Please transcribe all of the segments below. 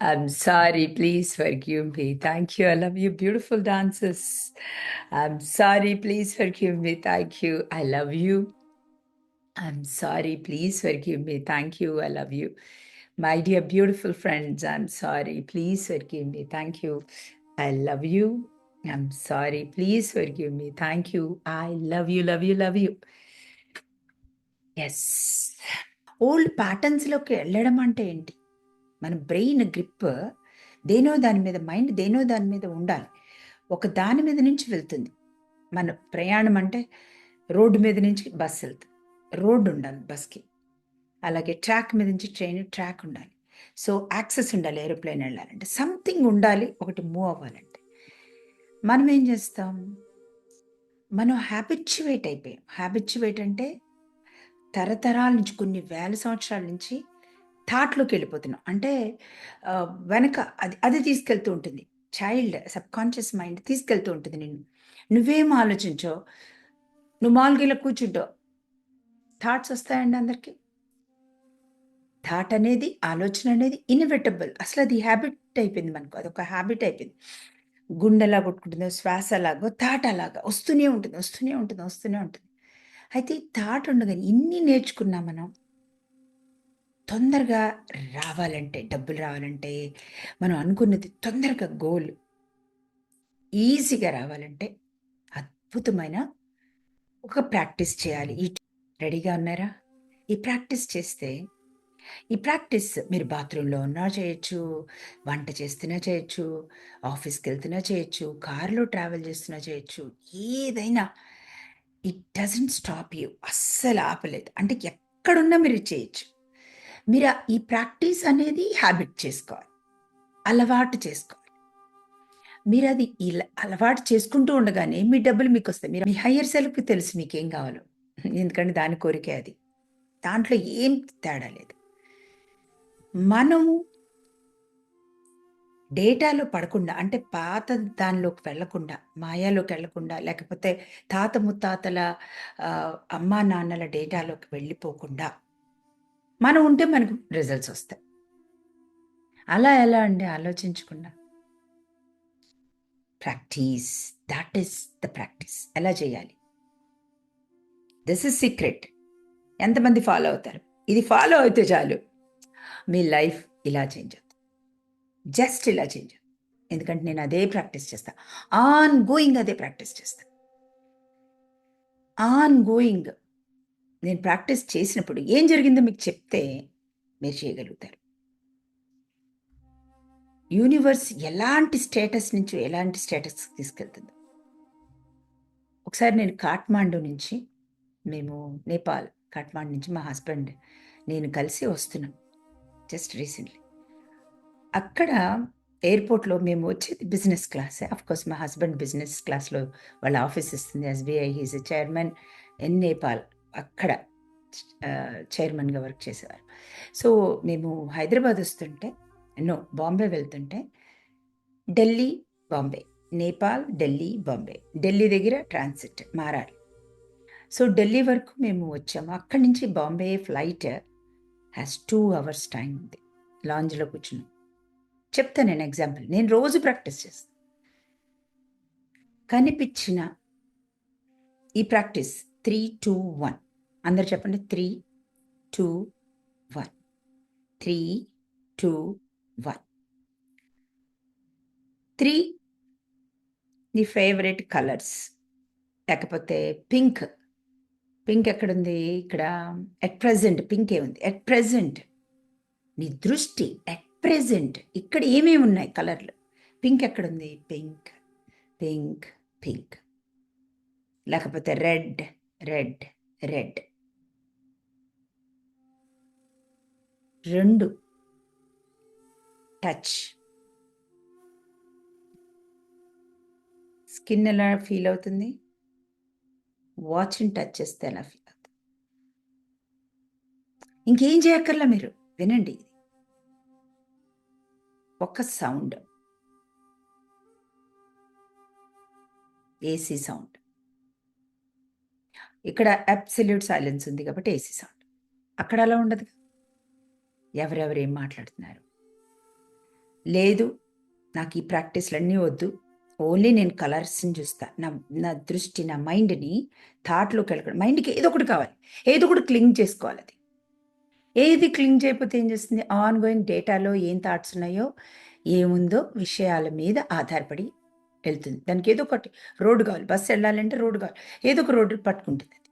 I'm sorry. Please forgive me. Thank you. I love you. Beautiful dances. I'm sorry. Please forgive me. Thank you. I love you. I'm sorry. Please forgive me. Thank you. I love you. My dear beautiful friends, I'm sorry. Please forgive me. Thank you. I love you. I'm sorry. Please forgive me. Thank you. I love you, love you, love you. Yes old ప్యాటర్న్స్లోకి వెళ్ళడం అంటే ఏంటి మన brain grip దేనో దాని మీద mind దేనో దాని మీద ఉండాలి. ఒక దాని మీద నుంచి వెళ్తుంది. మన ప్రయాణం అంటే రోడ్డు మీద నుంచి బస్సు వెళ్తుంది. రోడ్డు ఉండాలి బస్కి. అలాగే ట్రాక్ మీద నుంచి ట్రైన్ ట్రాక్ ఉండాలి. సో యాక్సెస్ ఉండాలి ఏరోప్లేన్ వెళ్ళాలంటే. సంథింగ్ ఉండాలి ఒకటి మూవ్ అవ్వాలంటే. మనం ఏం చేస్తాం? మనం హ్యాబిచ్యువేట్ అయిపోయాం. హ్యాబిచ్యువేట్ అంటే తరతరాల నుంచి కొన్ని వేల సంవత్సరాల నుంచి థాట్లోకి వెళ్ళిపోతున్నాం అంటే వెనక అది అది తీసుకెళ్తూ ఉంటుంది. చైల్డ్ సబ్ కాన్షియస్ మైండ్ తీసుకెళ్తూ ఉంటుంది నేను నువ్వేం ఆలోచించో నువ్వు మామూలుగా ఇలా కూర్చుంటావు. థాట్స్ వస్తాయండి అందరికీ. థాట్ అనేది ఆలోచన అనేది ఇన్విటబుల్ అసలు అది హ్యాబిట్ అయిపోయింది మనకు. అదొక హ్యాబిట్ అయిపోయింది. గుండెలా కొట్టుకుంటుందో శ్వాస లాగో థాట్ అలాగా వస్తూనే ఉంటుంది వస్తూనే ఉంటుంది వస్తూనే ఉంటుంది. అయితే థాట్ ఉండగానే ఇన్ని నేర్చుకున్నాం మనం. తొందరగా రావాలంటే డబ్బులు రావాలంటే మనం అనుకున్నది తొందరగా గోల్. ఈజీగా రావాలంటే అద్భుతమైన ఒక ప్రాక్టీస్ చేయాలి. ఈ రెడీగా ఉన్నారా? ఈ ప్రాక్టీస్ చేస్తే ఈ ప్రాక్టీస్ మీరు బాత్రూంలో ఉన్నా చేయొచ్చు వంట చేస్తున్నా చేయొచ్చు ఆఫీస్కి వెళ్తున్నా చేయొచ్చు కారులో ట్రావెల్ చేస్తున్నా చేయొచ్చు ఏదైనా ఇట్ డజంట్ స్టాప్ యూ. అస్సలు ఆపలేదు. అంటే ఎక్కడున్నా మీరు చేయొచ్చు. మీరు ఈ ప్రాక్టీస్ అనేది హ్యాబిట్ చేసుకోవాలి. అలవాటు చేసుకోవాలి. మీరు అది ఇలా అలవాటు చేసుకుంటూ ఉండగానే మీ డబ్బులు మీకు వస్తాయి మీరు మీ హయ్యర్ సెల్ఫ్కి తెలుసు మీకు ఏం కావాలో. ఎందుకంటే దాని కోరికే అది. దాంట్లో ఏం తేడా లేదు. మనము డేటాలో పడకుండా అంటే పాత దానిలోకి వెళ్ళకుండా మాయాలోకి వెళ్ళకుండా లేకపోతే తాత ముత్తాతల అమ్మా నాన్నల డేటాలోకి వెళ్ళిపోకుండా మనం ఉంటే మనకు రిజల్ట్స్ వస్తాయి. అలా ఎలా అండి? ఆలోచించకుండా. Practice that is the practice ఎలా చేయాలి? దిస్ ఇస్ సీక్రెట్ ఎంతమంది ఫాలో అవుతారు? ఇది ఫాలో అయితే చాలు. మీ లైఫ్ ఇలా చేంజ్ అవుతుంది. జస్ట్ ఇలా చేంజ్ అవుతుంది. ఎందుకంటే నేను అదే ప్రాక్టీస్ చేస్తా. ఆన్ గోయింగ్ అదే ప్రాక్టీస్ చేస్తా. ఆన్ గోయింగ్ నేను ప్రాక్టీస్ చేసినప్పుడు ఏం జరిగిందో మీకు చెప్తే మీరు చేయగలుగుతారు. యూనివర్స్ ఎలాంటి స్టేటస్ నుంచి ఎలాంటి స్టేటస్ తీసుకెళ్తుంది? ఒకసారి నేను కాఠ్మాండు నుంచి మేము నేపాల్ కాఠ్మాండు నుంచి మా హస్బెండ్ నేను కలిసి వస్తున్నాం జస్ట్ రీసెంట్లీ అక్కడ ఎయిర్పోర్ట్లో మేము వచ్చేది బిజినెస్ క్లాస్ కోర్స్ మా హస్బెండ్ బిజినెస్ క్లాస్లో వాళ్ళ ఆఫీస్ ఇస్తుంది. SBI he's chairman in Nepal అక్కడ చైర్మన్గా వర్క్ చేసేవారు. సో మేము హైదరాబాద్ వస్తుంటే నో బాంబే వెళ్తుంటే ఢిల్లీ బాంబే నేపాల్ ఢిల్లీ బాంబే ఢిల్లీ దగ్గర ట్రాన్సిట్ మారాలి. సో ఢిల్లీ వరకు మేము వచ్చాము. అక్కడి నుంచి Bombay flight has two hours time ఉంది. లాంజ్లో కూర్చున్నాం. చెప్తా నేను ఎగ్జాంపుల్. నేను రోజు ప్రాక్టీస్ చేస్తాను కనిపించిన ఈ ప్రాక్టీస్ త్రీ టూ వన్ అందరు చెప్పండి. Three two one. Three two one. Three నీ ఫేవరెట్ కలర్స్. లేకపోతే పింక్. పింక్ ఎక్కడుంది? ఇక్కడ ఎట్ ప్రజెంట్ పింక్ ఏముంది ఎట్ ప్రజెంట్ నీ దృష్టి ఎట్ ప్రెజెంట్ ఇక్కడ ఏమేమి ఉన్నాయి కలర్లు? పింక్ ఎక్కడుంది? Pink pink pink. లేకపోతే రెడ్ రెడ్ రెడ్ రెండు. టచ్ స్కిన్ ఎలా ఫీల్ అవుతుంది? వాచ్ని టచ్ చేస్తే ఎలా ఫీల్ అవుతుంది? ఇంకేం చేయక్కర్లా మీరు? వినండి ఇది. ఒక సౌండ్ ఏసీ సౌండ్ ఇక్కడ అబ్సల్యూట్ సైలెన్స్ ఉంది కాబట్టి ఏసీ సౌండ్ అక్కడ అలా ఉండదు ఎవరెవరు ఏం మాట్లాడుతున్నారు? లేదు నాకు ఈ ప్రాక్టీస్లన్నీ వద్దు. ఓన్లీ నేను కలర్స్ని చూస్తా. నా నా దృష్టి నా మైండ్ని థాట్లోకి వెళ్ళకుండా మైండ్కి ఏదో ఒకటి కావాలి. ఏదో ఒకటి క్లింగ్ చేసుకోవాలి అది. ఏది క్లింగ్ చేయకపోతే ఏం చేస్తుంది? ఆన్ గోయింగ్ డేటాలో ఏం థాట్స్ ఉన్నాయో ఏముందో విషయాల మీద ఆధారపడి వెళ్తుంది. దానికి ఏదో ఒకటి రోడ్డు కావాలి. బస్సు వెళ్ళాలంటే రోడ్డు కావాలి. ఏదో ఒక రోడ్డు పట్టుకుంటుంది.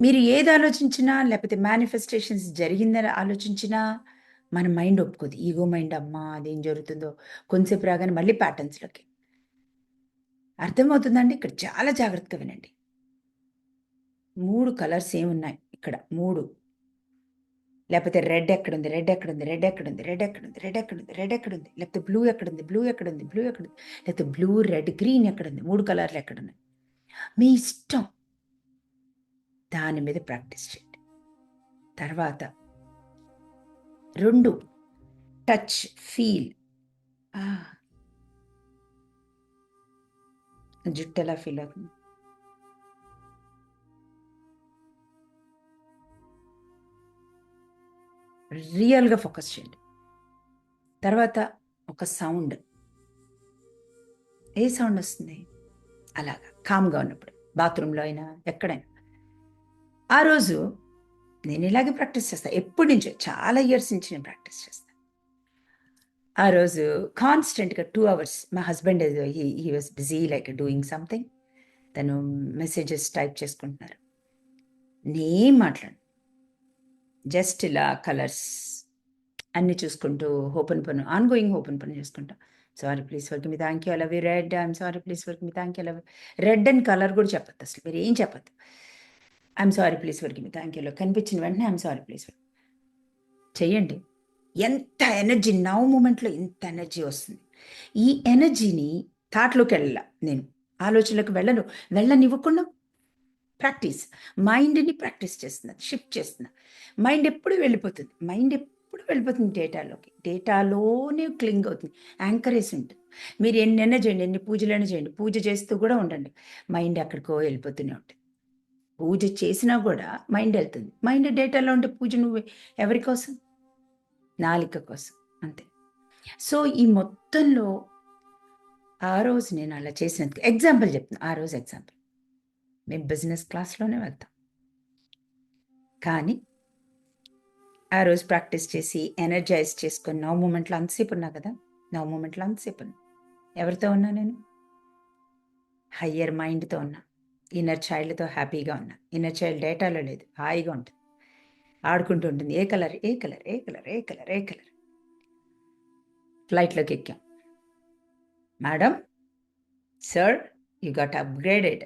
మీరు ఏది ఆలోచించినా లేకపోతే మేనిఫెస్టేషన్స్ జరిగిందని ఆలోచించినా మన మైండ్ ఒప్పుకోదు. ఈగో మైండ్ అమ్మా అదేం జరుగుతుందో. కొంతసేపు రాగానే మళ్ళీ ప్యాటర్న్స్లోకి అర్థమవుతుందండి? ఇక్కడ చాలా జాగ్రత్తగా వినండి. మూడు కలర్స్ ఏమున్నాయి ఇక్కడ? మూడు. లేకపోతే రెడ్ ఎక్కడుంది? రెడ్ ఎక్కడుంది? రెడ్ ఎక్కడుంది? రెడ్ ఎక్కడుంది? రెడ్ ఎక్కడుంది? రెడ్ ఎక్కడుంది? లేకపోతే బ్లూ ఎక్కడుంది? బ్లూ ఎక్కడుంది? బ్లూ ఎక్కడుంది? లేకపోతే బ్లూ రెడ్ గ్రీన్ ఎక్కడుంది? మూడు కలర్లు ఎక్కడున్నాయి? మీ ఇష్టం. దాని మీద ప్రాక్టీస్ చేయండి. తర్వాత రెండు టచ్ ఫీల్ జుట్టు ఎలా ఫీల్ అవుతుంది? రియల్గా ఫోకస్ చేయండి. తర్వాత ఒక సౌండ్. ఏ సౌండ్ వస్తుంది? అలాగా కామ్గా ఉన్నప్పుడు. బాత్రూంలో అయినా ఎక్కడైనా. ఆ రోజు నేను ఇలాగే ప్రాక్టీస్ చేస్తాను ఎప్పటి నుంచో చాలా ఇయర్స్ నుంచి నేను ప్రాక్టీస్ చేస్తాను ఆ రోజు కాన్స్టెంట్గా టూ అవర్స్ మా husband he was busy like doing something తను మెసేజెస్ టైప్ చేసుకుంటున్నారు. నేను మాట్లాడు జస్ట్ ఇలా కలర్స్ అన్ని చూసుకుంటూ ఓపెన్ పను ఆన్ గోయింగ్ ఓపెన్ పని చేసుకుంటా sorry please forgive me thank you I love red I'm sorry please forgive me thank you I love red and colour కూడా చెప్పద్దు అసలు మీరు ఏం చెప్పద్దు. I'm sorry please forgive me thank యూలో కనిపించిన వెంటనే ఐఎమ్ సారీ ప్లీజ్ వర్క్ చెయ్యండి. ఎంత ఎనర్జీ నవ్ మూమెంట్లో ఎంత ఎనర్జీ వస్తుంది. ఈ ఎనర్జీని థాట్లోకి వెళ్ళాల నేను. ఆలోచనలకు వెళ్ళను. వెళ్ళనివ్వకుండా ప్రాక్టీస్ మైండ్ని ప్రాక్టీస్ చేస్తున్నా షిఫ్ట్ చేస్తున్నా. మైండ్ ఎప్పుడు వెళ్ళిపోతుంది? మైండ్ ఎప్పుడు వెళ్ళిపోతుంది డేటాలోకి డేటాలోనే క్లింగ్ అవుతుంది. యాంకరేజ్ ఉంటుంది మీరు ఎన్నైనా చేయండి ఎన్ని పూజలైనా చేయండి. పూజ చేస్తూ కూడా ఉండండి. మైండ్ ఎక్కడికో వెళ్ళిపోతూనే ఉంటుంది. పూజ చేసినా కూడా మైండ్ వెళ్తుంది. మైండ్ డేటాలో ఉంటే పూజ నువ్వు. ఎవరి కోసం? నాలిక కోసం. అంతే. సో ఈ మొత్తంలో ఆ రోజు నేను అలా చేసినందుకు ఎగ్జాంపుల్ చెప్తున్నా. ఆ రోజు ఎగ్జాంపుల్ మేము బిజినెస్ క్లాస్లోనే వెళ్తాం. కానీ ఆ రోజు ప్రాక్టీస్ చేసి ఎనర్జైజ్ చేసుకొని నవ్ మూమెంట్లో అంతసేపు ఉన్నా కదా? నవ్ మూమెంట్లో అంతసేపు ఉన్నా. ఎవరితో ఉన్నా నేను? హయ్యర్ మైండ్తో ఉన్నా. ఇన్నర్ చైల్డ్తో హ్యాపీగా ఉన్నా. ఇన్నర్ చైల్డ్ డేటాలో లేదు. హాయిగా ఉంటుంది. ఆడుకుంటూ ఉంటుంది. ఏ కలర్? ఏ కలర్? ఏ కలర్? ఏ కలర్? ఏ కలర్? ఫ్లైట్లోకి ఎక్కాం. Madam? Sir you got upgraded.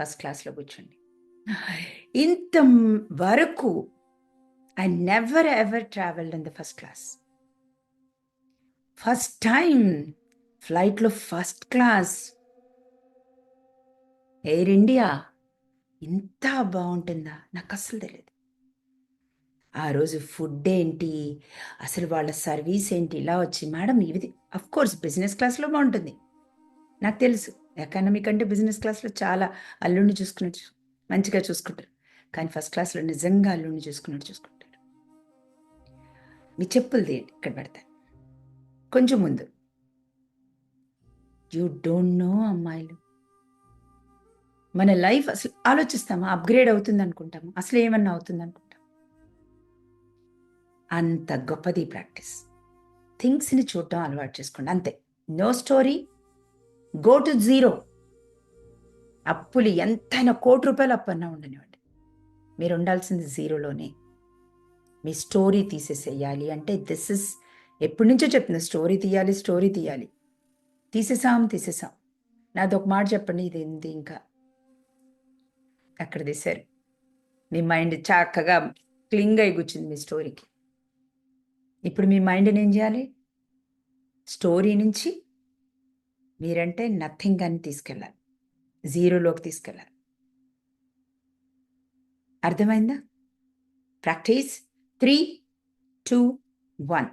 First క్లాస్లో కూర్చోండి. ఇంత వరకు I never ever travelled in the first class. First time ఫ్లైట్లో ఫస్ట్ క్లాస్ ఎయిర్ ఇండియా? ఇంత బాగుంటుందా? నాకు అస్సలు తెలియదు ఆ రోజు ఫుడ్ ఏంటి? అసలు వాళ్ళ సర్వీస్ ఏంటి? ఇలా వచ్చి మేడం ఇది అఫ్ కోర్స్ బిజినెస్ క్లాస్లో బాగుంటుంది. నాకు తెలుసు. ఎకానమీ కంటే బిజినెస్ క్లాస్లో చాలా అల్లుడిని చూసుకున్నట్టు మంచిగా చూసుకుంటారు. కానీ ఫస్ట్ క్లాస్లో నిజంగా అల్లుడిని చూసుకున్నట్టు చూసుకుంటారు. మీ చెప్పులు తీయండి. ఇక్కడ పెడతాను కొంచెం ముందు. యూ డోంట్ నో అమ్మాయిలు. మన లైఫ్ అసలు ఆలోచిస్తాము? అప్గ్రేడ్ అవుతుంది అనుకుంటాము అసలు ఏమన్నా అవుతుంది అనుకుంటాం అంత గొప్పది ప్రాక్టీస్. థింగ్స్ని చూడటం అలవాటు చేసుకోండి. అంతే. No story go to zero. అప్పులు ఎంతైనా కోటి రూపాయలు అప్పు అన్నా ఉండనివ్వండి. మీరు ఉండాల్సింది జీరోలోనే. మీ స్టోరీ తీసేసేయాలి. అంటే దిస్ ఇస్ ఎప్పటి నుంచో చెప్తున్నా స్టోరీ తీయాలి స్టోరీ తీయాలి. తీసేసాం తీసేసాం. నాది ఒక మాట చెప్పండి ఇది ఇంకా? అక్కడ తీశారు. మీ మైండ్ చక్కగా క్లింగ్ అయి కూర్చుంది మీ స్టోరీకి. ఇప్పుడు మీ మైండ్ని ఏం చేయాలి? స్టోరీ నుంచి మీరంటే నథింగ్ అని తీసుకెళ్ళాలి. జీరోలోకి తీసుకెళ్ళాలి. అర్థమైందా? ప్రాక్టీస్. Three two one.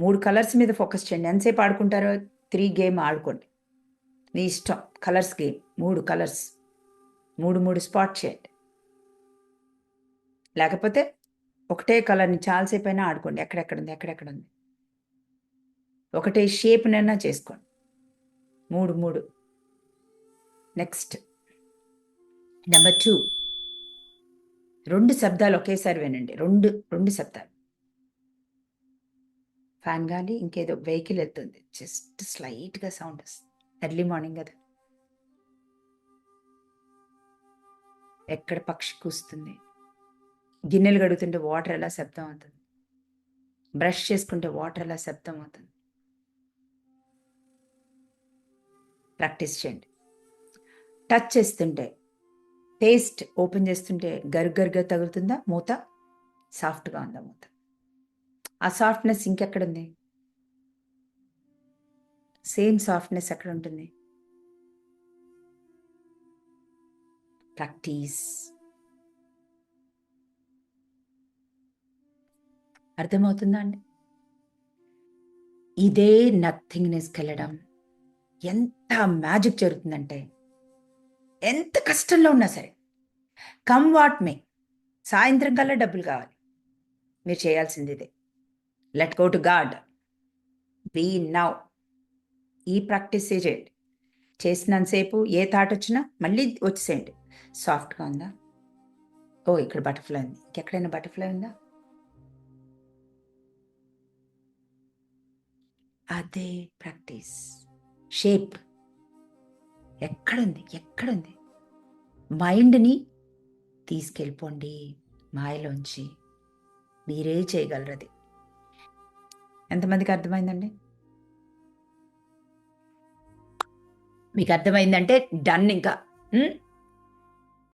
మూడు కలర్స్ మీద ఫోకస్ చేయండి. ఎంతసేపు ఆడుకుంటారో త్రీ గేమ్ ఆడుకోండి. మీ ఇష్టం. Colours game. మూడు కలర్స్. మూడు మూడు స్పాట్ చేయండి. లేకపోతే ఒకటే కలర్ని చాలాసేపు అయినా ఆడుకోండి. ఎక్కడెక్కడ ఉంది? ఎక్కడెక్కడ ఉంది? ఒకటే షేప్నైనా చేసుకోండి. మూడు మూడు. నెక్స్ట్ నెంబర్ టూ రెండు శబ్దాలు ఒకేసారి వినండి. రెండు రెండు శబ్దాలు. ఫ్యాన్ గాలి ఇంకేదో వెహికల్ వెళ్తుంది జస్ట్ స్లైట్గా సౌండ్ వస్తుంది. ఎర్లీ మార్నింగ్ కదా. ఎక్కడ పక్షి కూస్తుంది గిన్నెలు కడుగుతుంటే వాటర్ ఎలా శబ్దం అవుతుంది? బ్రష్ చేసుకుంటే వాటర్ ఎలా శబ్దం అవుతుంది? ప్రాక్టీస్ చేయండి. టచ్ చేస్తుంటే టేస్ట్ ఓపెన్ చేస్తుంటే గరుగరుగా తగులుతుందా? మూత? సాఫ్ట్గా ఉందా మూత? ఆ సాఫ్ట్నెస్ ఇంకెక్కడుంది సేమ్ సాఫ్ట్నెస్ ఎక్కడ ఉంటుంది? ప్రాక్టీస్. అర్థమవుతుందా అండి? ఇదే నథింగ్నెస్కి వెళ్ళడం ఎంత మ్యాజిక్ జరుగుతుందంటే ఎంత కష్టంలో ఉన్నా సరే కమ్ వాట్ మే సాయంత్రం కల్లా డబ్బులు కావాలి. మీరు చేయాల్సింది ఇదే. Let go to God. Be now. ఈ ప్రాక్టీసే చేయండి. చేసినంతసేపు ఏ థాట్ వచ్చినా మళ్ళీ వచ్చేసేయండి. సాఫ్ట్గా ఉందా? ఓ ఇక్కడ బటర్ఫ్లై ఉంది. ఇంకెక్కడైనా బటర్ఫ్లై ఉందా? అదే ప్రాక్టీస్. షేప్. ఎక్కడుంది? ఎక్కడుంది? మైండ్ని తీసుకెళ్ళిపోండి మాయలోంచి. మీరే చేయగలరది. అది ఎంతమందికి అర్థమైందండి? మీకు అర్థమైందంటే డన్ ఇంకా.